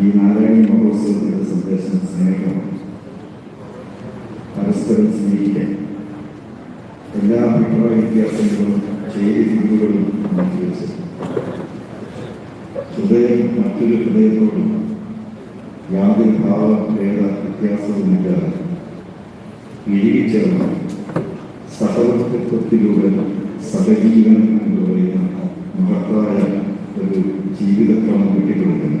ഈ നാരായണി മഹോത്സവത്തിന്റെ സന്ദേശം സ്നേഹമാണ് പരസ്പരം സ്നേഹിക്കാൻ എല്ലാ അഭിപ്രായ വ്യത്യാസങ്ങളും ചേരിതിരിവുകളും മാറ്റിവെച്ച് ഹൃദയം മറ്റൊരു ഹൃദയത്തോടും യാതൊരു ഭാവ ഭേദ വ്യത്യാസവുമില്ലാതെ ഇഴുകിച്ചേർന്ന് സഹവർത്തിത്വത്തിലൂടെ സഹജീവനം എന്ന് പറയുന്ന മഹത്തായ ഒരു ജീവിതക്രമം കിട്ടിക്കൊടുക്കുന്നു.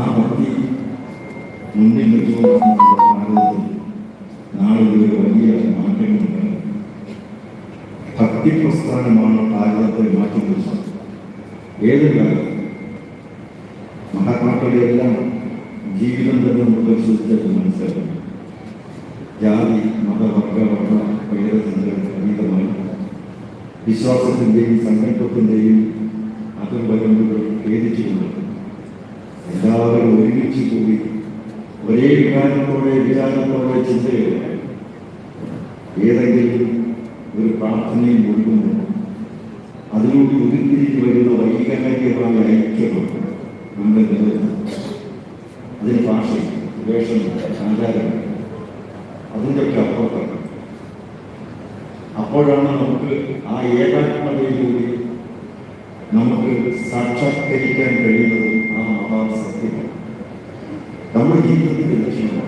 ആ ഭക്തി മുന്നിൽ വെച്ചുകൊണ്ട് ഭാരതത്തിൽ ഒരു വലിയ മാറ്റങ്ങളുണ്ടാകും ഭക്തി പ്രസ്ഥാനമാണ് ഭാരതത്തെ മാറ്റിക്കുറിച്ചത് ഏത് കാലം മഹാത്മാക്കളുടെ എല്ലാം ജീവിതം തന്നെ നമുക്ക് പരിശോധിച്ചാൽ മനസ്സിലാക്കും ജാതി മതവർഗ വർണ വൈരത്തിന്റെ അതീതമായി വിശ്വാസത്തിന്റെയും സങ്കല്പത്തിന്റെയും അതിർവരമ്പുകൾ ഭേദിച്ചുകൊണ്ട് എല്ലാവരും ഒരുമിച്ച് കൂടി ഒരേ വികാരത്തോടെ വിചാരത്തോടെ ചിന്തയോടെ ഏതെങ്കിലും ഒരു പ്രാർത്ഥനയിൽ ഒഴുകുമ്പോൾ അതിലൂടെ ഉരുത്തിരിഞ്ഞു വരുന്ന വൈകാരികമായ ഐക്യമുണ്ട് നമ്മുടെ നിലനിൽപ്പ് അതിന് ഭാഷയും വേഷവും ആചാരവും അതിന്റെയൊക്കെ അപ്പുറത്താണ് അപ്പോഴാണ് നമുക്ക് ആ ഏകാത്മതയിലൂടെ നമുക്ക് സാക്ഷാത്കരിക്കാൻ കഴിയുന്നത് ആ മഹാസത്യമാണ് നമ്മുടെ ജീവിതത്തിന്റെ ലക്ഷ്യമാണ്.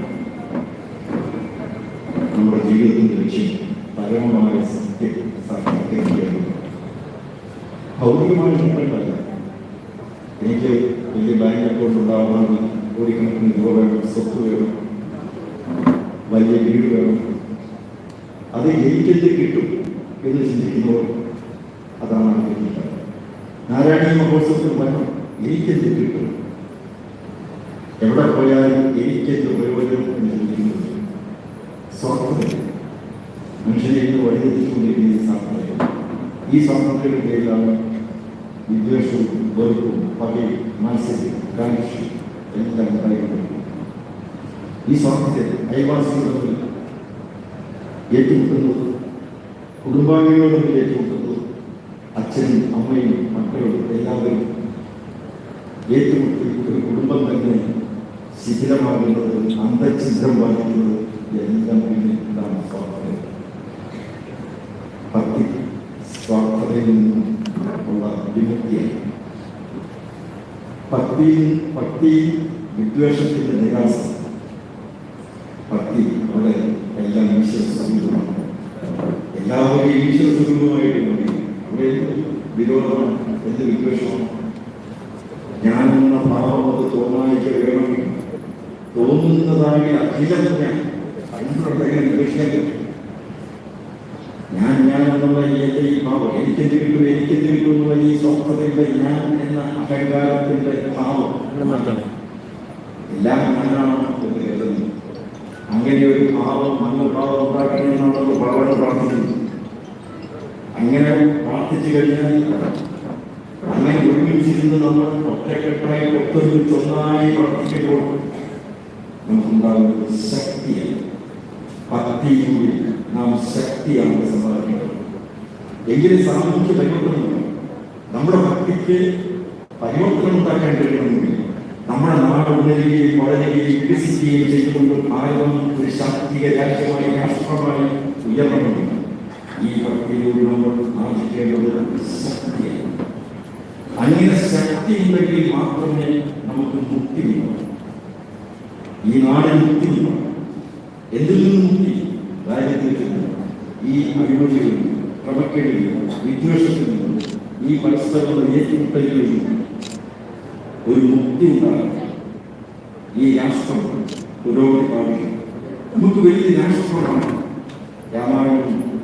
നമ്മുടെ ജീവിതത്തിന്റെ ലക്ഷ്യം പരമമായ സത്യം സാക്ഷാത്കരിക്കുക ഭൗതികമായ നേട്ടങ്ങളല്ല എനിക്ക് വലിയ ബാങ്ക് അക്കൗണ്ട് ഉണ്ടാവണമെന്ന് കോടിക്കണക്കിന് രൂപ വേണം സ്വത്ത് വേണം വലിയ വീട് വേണം. അത് എനിക്കെന്ത് കിട്ടും എന്ന് ചിന്തിക്കുമ്പോൾ അതാണ് നാരായണീയ മഹോത്സവത്തിൽ വരണം എനിക്കെന്ത് കിട്ടും എവിടെ പോയാലും എനിക്കെന്ത് പ്രയോജനം എന്ന് ചിന്തിക്കുന്നത് സ്വാർത്ഥത മനുഷ്യനെ ഇന്ന് വഴിതെറ്റിക്കൊണ്ടിരിക്കുന്ന ഈ സ്വാർത്ഥത ഈ സ്വാർത്ഥതയുടെ പേരിലാണ് വിദ്വേഷവും വെറുപ്പും പകയും മത്സരവും കാണിച്ചും എല്ലാം ഉണ്ടായിക്കൊണ്ടിരിക്കുന്നത് ഈ സ്വാർത്ഥ്യത്തെ അയൽവാസികൾ തമ്മിൽ ഏറ്റുമുട്ടുന്നത് കുടുംബാംഗങ്ങൾ തമ്മിൽ ഏറ്റുമുട്ടുന്നത് അച്ഛനും അമ്മയും മക്കളും എല്ലാവരും ഏറ്റുമുട്ടി ഒരു കുടുംബം തന്നെ ശിഥിലമാകുന്നത് അന്തഛിദ്രം വായിക്കുന്നത് എല്ലാം ഇതാണ് സ്വാർത്ഥത ഭക്തി സ്വാർത്ഥതയിൽ നിന്നും ഉള്ള വിമുക്തിയാണ് ഭക്തി ഭക്തി വിദ്വേഷത്തിന്റെ നിരാസം ഭക്തി അവിടെ എല്ലാം ഈശ്വര സ്വരൂപമാണ്. എല്ലാവരും ഈശ്വര എന്ത് വിരോധമാണ് എന്ത് വിദ്വേഷമാണ് ഞാനെന്ന ഭാവം അത് തോന്നായിക്ക് വേണം. തോന്നുന്നതായ അഖിലം ഞാൻ അതിനുണ്ടെങ്കിൽ വിദ്വേഷിക്കാൻ ഞാൻ ഞാൻ എന്നുള്ള എന്റെ ഈ ഭാവം എനിക്കെന്ത് കിട്ടും എനിക്കെന്ത് കിട്ടും എന്നുള്ള ഈ സ്വസ്ഥതയുടെ ഞാൻ എന്ന അഹങ്കാരത്തിന്റെ ഭാവം. എല്ലാം ഞാനാണ് എന്ന് കരുതുന്നു. അങ്ങനെ ഒരു ഭാവം മനോഭാവം ഉണ്ടാക്കണമെന്നാണ് വളരെ പ്രാർത്ഥിക്കുന്നത്. അങ്ങനെ പ്രാർത്ഥിച്ചു കഴിഞ്ഞാൽ അങ്ങനെ ഒരുമിച്ചിരുന്ന് നമ്മൾ ഒറ്റക്കെട്ടായി ഒത്തൊരുമിച്ച് ഒന്നായി പ്രവർത്തിക്കുമ്പോൾ നമുക്കുണ്ടാകുന്ന ശക്തിയാണ്. ഭക്തിയിലൂടെ നാം ശക്തിയാണ് സമ്പാദിക്കുന്നത് എങ്കിലും സാമൂഹ്യ പരിവർത്തനം നമ്മുടെ ഭക്തിക്ക് പരിവർത്തനം ഉണ്ടാക്കാൻ നമ്മുടെ നാട് ഉണരുകയും വളരുകയും വികസിക്കുകയും ചെയ്തുകൊണ്ട് ഭാരതം ഒരു ശാക്തിക രാജ്യമായി രാഷ്ട്രമായി ഉയർന്നു ഈ ഭക്തിയിലൂടെ നമ്മൾ ആർജിക്കേണ്ടത് അങ്ങനെ ശക്തി ഉണ്ടെങ്കിൽ മാത്രമേ നമുക്ക് മുക്തി ഈ നാടിന് മുക്തി എന്തിൽ നിന്നും മുക്തി ദാരിദ്ര്യത്തിൽ നിന്ന് ഈ അഴിമതിയിൽ നിന്ന് ക്രമക്കേടിൽ വിദ്വേഷത്തിൽ നിന്ന് ഈ പരസ്പര ഏറ്റുമുട്ടലിൽ ഒരു മുക്തി ഉണ്ടാകും ഈ രാഷ്ട്രം പുരോഗതി പ്രാപിക്കും നമുക്ക് വലിയ രാഷ്ട്രമാണ് രാമായണവും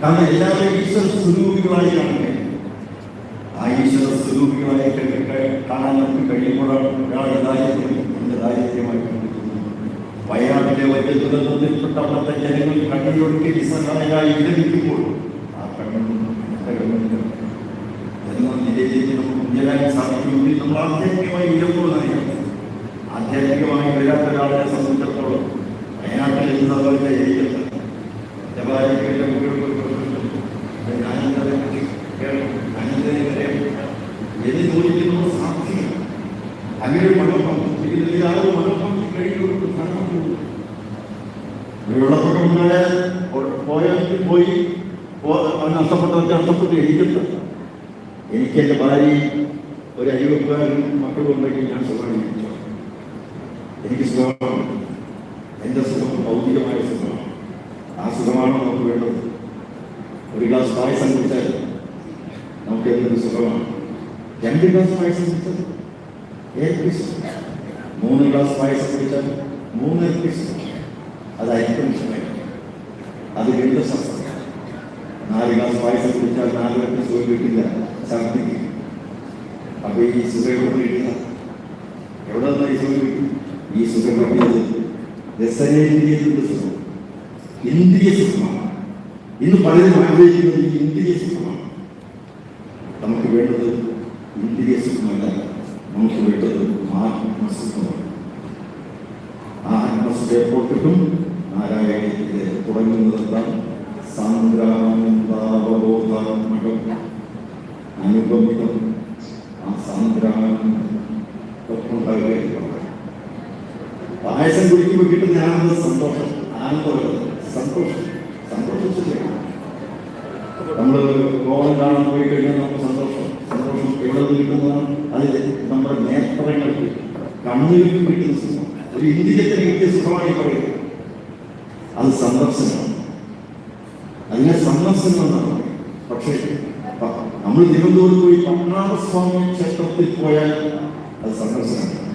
കാരണം എല്ലാവരും ഈശ്വര സ്വരൂപികളായി കാണുക ആ ഈശ്വര സ്വരൂപികളായിട്ട് കാണാൻ നമുക്ക് കഴിയുമ്പോഴാണ് ഒരാളുടെ ദാരിദ്ര്യം എന്റെ ദാരിദ്ര്യമായി കണ്ടിരിക്കുന്നത് വയനാട്ടിലെ വലിയ ദുരന്തത്തിൽപ്പെട്ട അവിടുത്തെ ജനങ്ങൾ കണ്ണിലൊടുക്കി നിസ്സഹായരായി വിലപിക്കുമ്പോൾ ആ കണ്ണീർ എന്ന നിലയിലേക്ക് നമുക്ക് ഉയരാൻ സാധിക്കുമെങ്കിൽ നമ്മൾ ആധ്യാത്മികമായി ഉയർത്തുമെന്നറിയാം ആധ്യാത്മികമായി വരാത്ത ഒരാളെ സംബന്ധിച്ചിടത്തോളം അങ്ങനെ മണപ്പം ഇതിൽ ആരും മണപ്പം കഴിയുന്നത് വെള്ളപ്പൊക്കമുണ്ടായ പോയാൽ പോയി പോ- അവൻ നഷ്ടപ്പെട്ടവർക്ക് നഷ്ടപ്പെട്ട് എനിക്കുണ്ട് എനിക്ക് എന്റെ ഭാര്യയും ഒരു അയ്യപ്പക്കാരും മക്കളും ഉണ്ടെങ്കിൽ ഞാൻ സുഖമായി ജീവിച്ചു എനിക്ക് സുഖമാണ് എന്റെ സുഖം ഭൗതികമായ സുഖമാണ് ആ സുഖമാണ് നമുക്ക് വേണ്ടത് ഒരു ഗ്ലാസ് പായസം കുടിച്ചാൽ നമുക്ക് എന്തൊരു സുഖമാണ് രണ്ട് ഗ്ലാസ് പായസം കുടിച്ചാൽ സുഖം മൂന്ന് ഗ്ലാസ് പായസം കുടിച്ചാൽ മൂന്ന് സുഖം അതായിരിക്കും അത് വീണ്ടും സംസ്കാരം നാല് ഗ്ലാസ് പായസം കുടിച്ചാൽ നാല് ഇരട്ടി സുഖം കിട്ടില്ല. ഛർദ്ദിക്കും. അപ്പൊ ഈ സുഖം കിട്ടില്ല എവിടെ നിന്നാ ഈ സുഖം കിട്ടും? ഈ സുഖം കിട്ടിയത് രസനേന്ദ്രിയത്തിന്റെ സുഖം. ഇന്ദ്രിയ സുഖമാണ്. ഇന്ന് പലരും ആഗ്രഹിക്കുന്നത് ഈ ഇന്ദ്രിയ സുഖമാണ്. നമുക്ക് വേണ്ടത് ഇന്ദ്രിയ സുഖമല്ല. നമുക്ക് വേണ്ടത് ആത്മസുഖമാണ് ആ ആത്മസുഖം എപ്പോൾ കിട്ടും നാരായണീയത്തിലെ തുടങ്ങുന്നത് എന്താണ് സാന്ദ്രാനന്ദാവബോധാത്മകം അനുഗമിതം ആ സാന്ദ്രാനന്ദ പായസം കുടിക്കുമ്പോൾ കിട്ടുന്ന ആനന്ദ സന്തോഷം. ആനന്ദം സന്തോഷം. സന്തോഷിച്ചില്ല നമ്മൾ ഗോവൻ കാണാൻ പോയി കഴിഞ്ഞാൽ നമുക്ക് സന്തോഷം എവിടെ നിന്ന് കിട്ടുന്നതാണ് അത് നമ്മുടെ നേത്രങ്ങൾക്ക് കണ്ണുകൾക്ക് പിടിക്കുന്ന സുഖം. ഒരു ഇന്ത്യത്തിന് കിട്ടിയ സുഖമായി പറയുക അത് സന്ദർശനമാണ് അതിനെ സന്ദർശനം എന്നാണ്. പക്ഷേ നമ്മൾ തിരുവനന്തപുരത്ത് പോയി പത്മനാഭസ്വാമി ക്ഷേത്രത്തിൽ പോയാൽ അത് സന്ദർശനമാണ്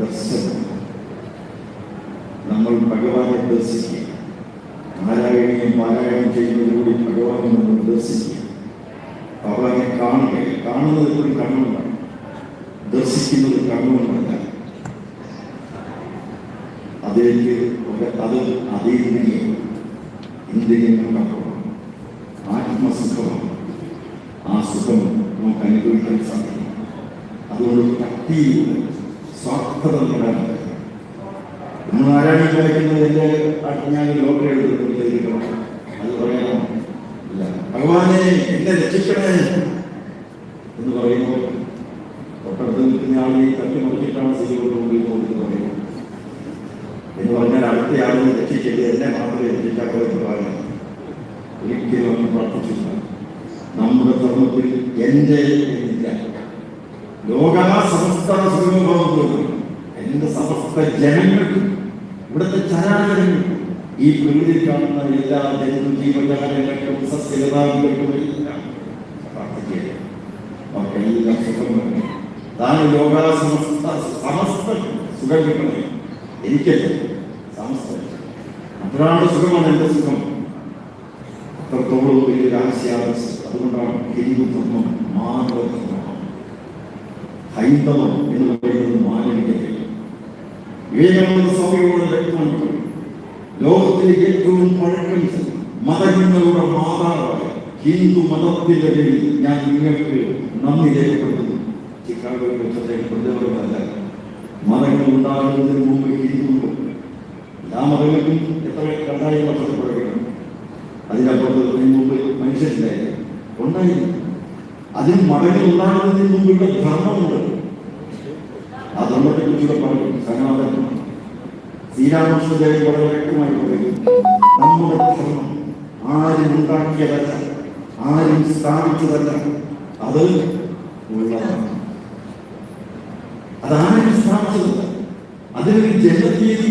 ദർശനം. നമ്മൾ ഭഗവാനെ ദർശിക്കുക. നാരായണീയം പാരായണം ചെയ്യുന്നതിലൂടെ ഭഗവാനെ നമ്മൾ ദർശിക്കുക. ഭഗവാനെ കാണുക. കാണുന്നത് കണ്ണുകൊണ്ടാണ്. ദർശിക്കുന്നത് കണ്ണുകൊണ്ടല്ല. അതിലേക്ക് അത് അതിനെ ഇന്ദ്രിയങ്ങൾക്കപ്പുറം ആത്മസുഖമാണ് ആ സുഖം നമുക്ക് അനുഭവിക്കാൻ സാധിക്കും. അതുകൊണ്ട് ഭക്തിയിലൂടെ സ്വാർത്ഥത നേടാൻ നമ്മൾ ആരാണ് കളിക്കുന്നതിന്റെ ഞാൻ ലോക അത് പറയണം ഇല്ല. ഭഗവാനെ എന്നെ രക്ഷിക്കണേ എന്ന് പറയുമ്പോൾ തൊട്ടടുത്ത് നിൽക്കുന്ന ആളെ എന്റെ ലോകാ സമസ്ത സുഖഭവം എന്റെ സമസ്ത ജനങ്ങൾക്കും ഇവിടുത്തെ ചരാചരങ്ങൾക്കും ഈ പ്രകൃതി കാണുന്ന എല്ലാ ജന്തു ജീവജാലങ്ങൾക്കും എല്ലാം അവർക്കെല്ലാം സുഖം വേണം അതാണ് ലോകാ സമസ്ത സമസ്ത സുഖം കിട്ടണേ എനിക്കല്ല സമസ്ത. അപ്പോഴാണ് സുഖമാണ് എന്റെ സുഖം. അത്രത്തോളം വലിയൊരു ആശയാവശ്യം അതുകൊണ്ടാണ് ഹിന്ദു ധർമ്മം മാനവ ധർമ്മമാണ് ഹൈന്ദവം എന്ന് പറയുന്നത് മാനവികതയാണ്. വിവേകാനന്ദ സ്വാമിയോട് വ്യക്തമാണ് ലോകത്തിലെ ഏറ്റവും പഴക്കം മതങ്ങളുടെ മാതാവായ ഹിന്ദു മതത്തിന്റെ പേരിൽ ഞാൻ നിങ്ങൾക്ക് നന്ദി രേഖപ്പെടുത്തുന്നു. വെച്ച് അദ്ദേഹം പ്രതിഫലമല്ല മതങ്ങൾ ഉണ്ടാകുന്നതിന് മുമ്പ് ഹിന്ദു എല്ലാ മതങ്ങൾക്കും എത്ര രണ്ടായിരം വർഷത്തെ പഴക്കം അതിനപ്പുറത്ത് മുമ്പ് മനുഷ്യരില്ലായിരുന്നു ഉണ്ടായിരുന്നു അതിന് മടങ്ങി ഉണ്ടാകുന്നതിന് മുമ്പുള്ള ധർമ്മമുണ്ട് ധർമ്മത്തെ കുറിച്ചുകൂടെ പറയും സനാതനം ശ്രീരാമകൃഷ്ണദേവൻ വളരെ വ്യക്തമായി പറയുന്നു നമ്മുടെ ധർമ്മം ആരും ഉണ്ടാക്കിയതല്ല ആരും സ്ഥാപിച്ചതല്ല അത് ഉള്ളതാണ്. അതാണ് സ്ഥാപിച്ചത് അതിനൊരു ജന്മതീയതി